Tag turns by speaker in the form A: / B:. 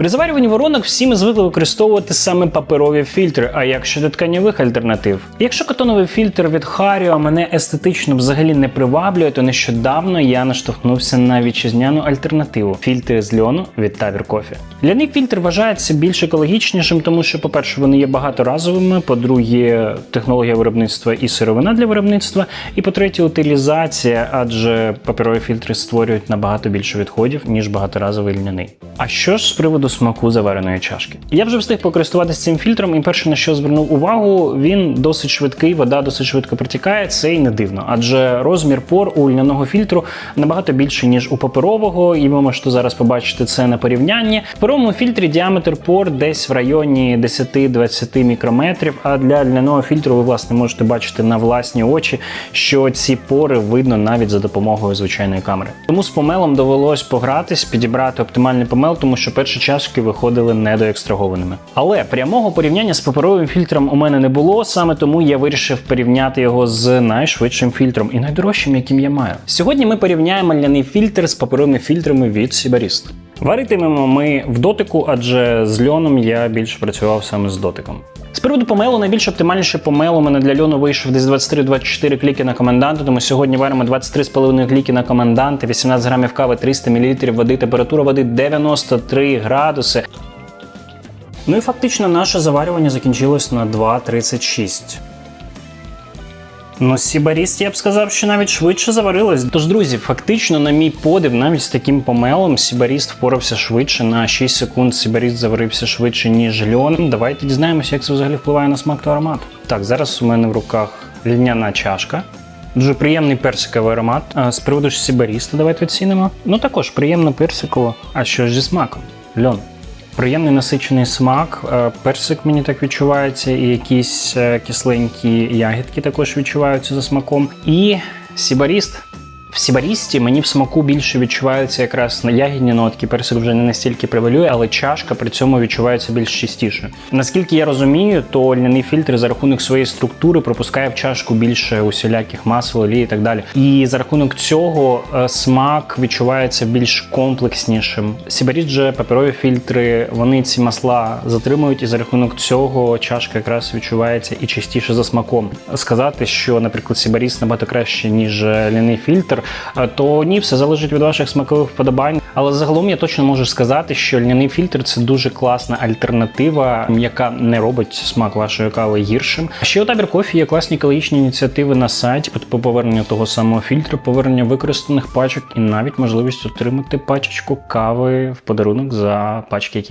A: При заварюванні воронок всі ми звикли використовувати саме паперові фільтри, а як щодо тканьових альтернатив. Якщо катоновий фільтр від Харіо мене естетично взагалі не приваблює, то нещодавно я наштовхнувся на вітчизняну альтернативу фільтри з льону від Тавір Кофі. Ляний фільтр вважається більш екологічнішим, тому що, по-перше, вони є багаторазовими, по-друге, технологія виробництва і сировина для виробництва, і по-третє, утилізація, адже паперові фільтри створюють набагато більше відходів, ніж багаторазовий льняний. А що ж з приводу смаку завареної чашки? Я вже встиг покористуватися цим фільтром, і перше на що звернув увагу, він досить швидкий, вода досить швидко протікає. Це і не дивно, адже розмір пор у льняного фільтру набагато більший, ніж у паперового, і ви можете зараз побачити це на порівнянні. В паперовому фільтрі діаметр пор десь в районі 10-20 мікрометрів. А для льняного фільтру ви власне можете бачити на власні очі, що ці пори видно навіть за допомогою звичайної камери. Тому з помелом довелось погратись, підібрати оптимальний помел, тому що перші чашки виходили недоекстрагованими. Але прямого порівняння з паперовим фільтром у мене не було, саме тому я вирішив порівняти його з найшвидшим фільтром і найдорожчим, яким я маю. Сьогодні ми порівняємо ляний фільтр з паперовими фільтрами від Сібаріст. Варитимемо ми в дотику, адже з льоном я більше працював саме з дотиком. З приводу помелу найбільш оптимальніший помел у мене для льону вийшов десь 23-24 кліки на коменданта, тому сьогодні варимо 23,5 кліки на коменданта, 18 грамів кави, 300 мл води, температура води 93 градуси. Ну і фактично наше заварювання закінчилось на 2.36. Ну, Сібаріст, я б сказав, що навіть швидше заварилось. Тож, друзі, фактично, на мій подив, навіть з таким помелом Сібаріст впорався швидше. На 6 секунд Сібаріст заварився швидше, ніж льон. Давайте дізнаємося, як це взагалі впливає на смак та аромат. Так, зараз у мене в руках льняна чашка. Дуже приємний персиковий аромат. А з приводу Сібаріста давайте оцінимо. Ну також приємно персиково. А що ж зі смаком? Льон. Приємний насичений смак, е, персик мені так відчувається, і якісь е, кисленькі ягідки також відчуваються за смаком. І сібаріст. В сібарісті мені в смаку більше відчуваються якраз на ягідні нотки. Персик вже не настільки превалює, але чашка при цьому відчувається більш чистіше. Наскільки я розумію, то льняний фільтр за рахунок своєї структури пропускає в чашку більше усіляких масел, олії і так далі. І за рахунок цього е, смак відчувається більш комплекснішим. Сібаріст же паперові фільтри, вони ці масла затримують, і за рахунок цього чашка якраз відчувається і чистіше за смаком. Сказати, що, наприклад, Сібаріст набагато краще, ніж е, ляний фільтр, е, то ні, все залежить від ваших смакових вподобань. Але загалом я точно можу сказати, що льняний фільтр це дуже класна альтернатива, яка не робить смак вашої кави гіршим. Ще у табір кофі є класні екологічні ініціативи на сайті по поверненню того самого фільтру, повернення використаних пачок і навіть можливість отримати пачечку кави в подарунок за пачки, які